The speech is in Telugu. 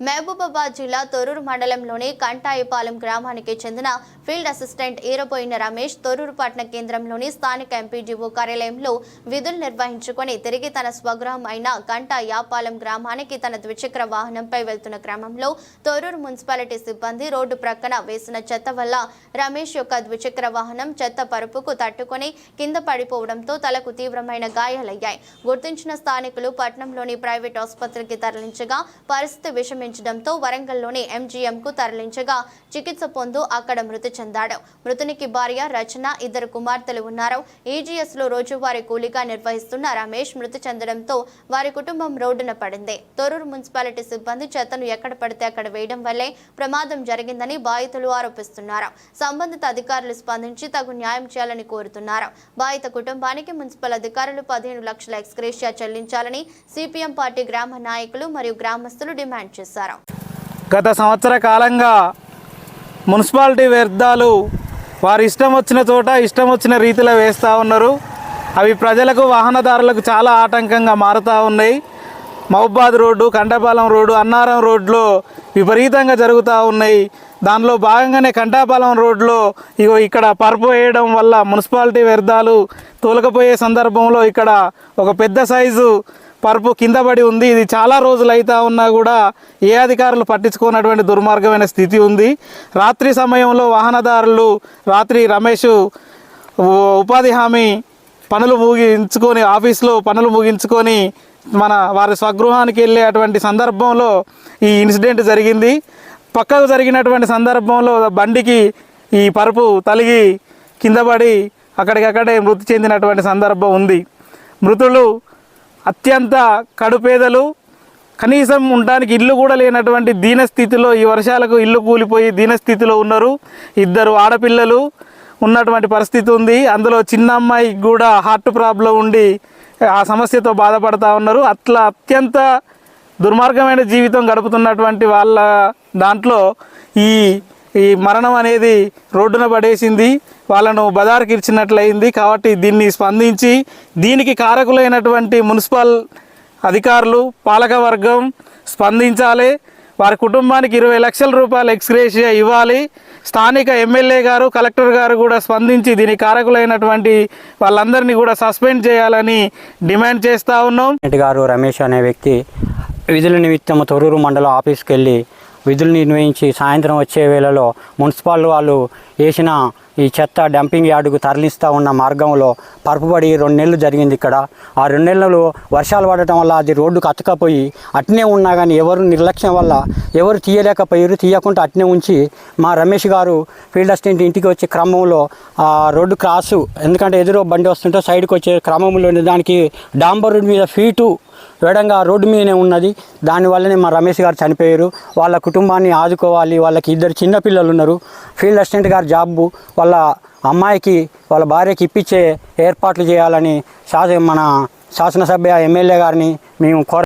మహబూబాబాద్ జిల్లా తొర్రూరు మండలంలోని కంటాయిపాలెం గ్రామానికి చెందిన ఫీల్డ్ అసిస్టెంట్ ఈరపోయిన రమేష్ తొర్రూరు పట్టణ కేంద్రంలోని స్థానిక ఎంపీడీఓ కార్యాలయంలో విధులు నిర్వహించుకొని తిరిగి తన స్వగృహం అయిన కంటాయాపాలెం గ్రామానికి తన ద్విచక్ర వాహనంపై వెళ్తున్న క్రమంలో తొర్రూరు మున్సిపాలిటీ సిబ్బంది రోడ్డు ప్రక్కన వేసిన చెత్త వల్ల రమేష్ యొక్క ద్విచక్ర వాహనం చెత్త పరుపుకు తట్టుకొని కింద పడిపోవడంతో తలకు తీవ్రమైన గాయాలయ్యాయి. గుర్తించిన స్థానికులు పట్టణంలోని ప్రైవేట్ ఆసుపత్రికి తరలించగా పరిస్థితి విషమించడంతో వరంగల్లోని ఎంజీఎంకు తరలించగా చికిత్స పొందు అక్కడ మృతి చెందాడు. మృతునికి భార్య రచన ఇద్దరు కుమార్తెలు ఉన్నారు. ఈజీఎస్లో రోజువారీ కూలీగా నిర్వహిస్తున్న రమేష్ మృతి చెందడంతో వారి కుటుంబం రోడ్డున పడింది. తొరూరు మున్సిపాలిటీ సిబ్బంది చెత్తను ఎక్కడ పడితే అక్కడ వేయడం వల్లే ప్రమాదం జరిగిందని బాధితులు ఆరోపిస్తున్నారు. సంబంధిత అధికారులు స్పందించి తగు న్యాయం చేయాలని కోరుతున్నారు. బాధిత కుటుంబానికి మున్సిపల్ అధికారులు పదిహేను లక్షల ఎక్స్క్రేషియా చెల్లించాలని సిపిఎం పార్టీ గ్రామ నాయకులు మరియు గ్రామస్తులు డిమాండ్ చేశారు. గత సంవత్సర కాలంగా మున్సిపాలిటీ వ్యర్థాలు వారు ఇష్టం వచ్చిన చోట ఇష్టం వచ్చిన రీతిలో వేస్తూ ఉన్నారు. అవి ప్రజలకు వాహనదారులకు చాలా ఆటంకంగా మారుతూ ఉన్నాయి. మహబాద్ రోడ్డు కంటాపాలెం రోడ్డు అన్నారం రోడ్లో విపరీతంగా జరుగుతూ ఉన్నాయి. దానిలో భాగంగానే కంటాపాలెం రోడ్లో ఇగో ఇక్కడ పరుపు వేయడం వల్ల మున్సిపాలిటీ వ్యర్థాలు తోలకపోయే సందర్భంలో ఇక్కడ ఒక పెద్ద సైజు పరుపు కింద పడి ఉంది. ఇది చాలా రోజులు అవుతా ఉన్నా కూడా ఏ అధికారులు పట్టించుకోనటువంటి దుర్మార్గమైన స్థితి ఉంది. రాత్రి సమయంలో వాహనదారులు రాత్రి రమేష్ ఉపాధి హామీ పనులు ముగించుకొని ఆఫీస్లో పనులు ముగించుకొని మన వారి స్వగృహానికి వెళ్ళేటువంటి సందర్భంలో ఈ ఇన్సిడెంట్ జరిగింది. పక్కకు జరిగినటువంటి సందర్భంలో బండికి ఈ పరుపు తలిగి కింద పడి అక్కడికక్కడే మృతి చెందినటువంటి సందర్భం ఉంది. మృతులు అత్యంత కడుపేదలు కనీసం ఉండడానికి ఇల్లు కూడా లేనటువంటి దీనస్థితిలో ఈ వర్షాలకు ఇల్లు కూలిపోయి దీనస్థితిలో ఉన్నారు. ఇద్దరు ఆడపిల్లలు ఉన్నటువంటి పరిస్థితి ఉంది. అందులో చిన్న అమ్మాయికి కూడా హార్ట్ ప్రాబ్లం ఉండి ఆ సమస్యతో బాధపడతా ఉన్నారు. అట్లా అత్యంత దుర్మార్గమైన జీవితం గడుపుతున్నటువంటి వాళ్ళ దాంట్లో ఈ ఈ మరణం అనేది రోడ్డున పడేసింది. వాళ్ళను బజార్కి ఇచ్చినట్లయింది కాబట్టి దీన్ని స్పందించి దీనికి కారకులైనటువంటి మున్సిపల్ అధికారులు పాలకవర్గం స్పందించాలి. వారి కుటుంబానికి ఇరవై లక్షల రూపాయలు ఎక్స్గ్రేషియా ఇవ్వాలి. స్థానిక ఎమ్మెల్యే గారు కలెక్టర్ గారు కూడా స్పందించి దీనికి కారకులైనటువంటి వాళ్ళందరినీ కూడా సస్పెండ్ చేయాలని డిమాండ్ చేస్తూ ఉన్నాం. గారు రమేష్ అనే వ్యక్తి విధుల నిమిత్తం తొర్రూరు మండలం ఆఫీస్కి వెళ్ళి విధులు నిర్వహించి సాయంత్రం వచ్చే వేళలో మున్సిపల్ వాళ్ళు వేసిన ఈ చెత్త డంపింగ్ యార్డుకు తరలిస్తూ ఉన్న మార్గంలో పరుపుబడి రెండు నెలలు జరిగింది ఇక్కడ. ఆ రెండు నెలలు వర్షాలు పడటం వల్ల అది రోడ్డుకు అతకపోయి అట్నే ఉన్నా కానీ ఎవరు నిర్లక్ష్యం వల్ల ఎవరు తీయలేకపోయారు తీయకుండా అట్నే ఉంచి మా రమేష్ గారు ఫీల్డ్ అసిస్టెంట్ ఇంటికి వచ్చే క్రమంలో ఆ రోడ్డు క్రాసు ఎందుకంటే ఎదురు బండి వస్తుంటే సైడ్కి వచ్చే క్రమంలో దానికి డాంబర్ రోడ్డు మీద ఫీటు వేడంగా రోడ్డు మీదనే ఉన్నది. దానివల్లనే మా రమేష్ గారు చనిపోయారు. వాళ్ళ కుటుంబాన్ని ఆదుకోవాలి. వాళ్ళకి ఇద్దరు చిన్నపిల్లలు ఉన్నారు. ఫీల్డ్ అసిస్టెంట్ గారి జాబు వాళ్ళ అమ్మాయికి వాళ్ళ భార్యకి ఇప్పించే ఏర్పాట్లు చేయాలని శాస మన శాసనసభ్య ఎమ్మెల్యే గారిని మేము కోర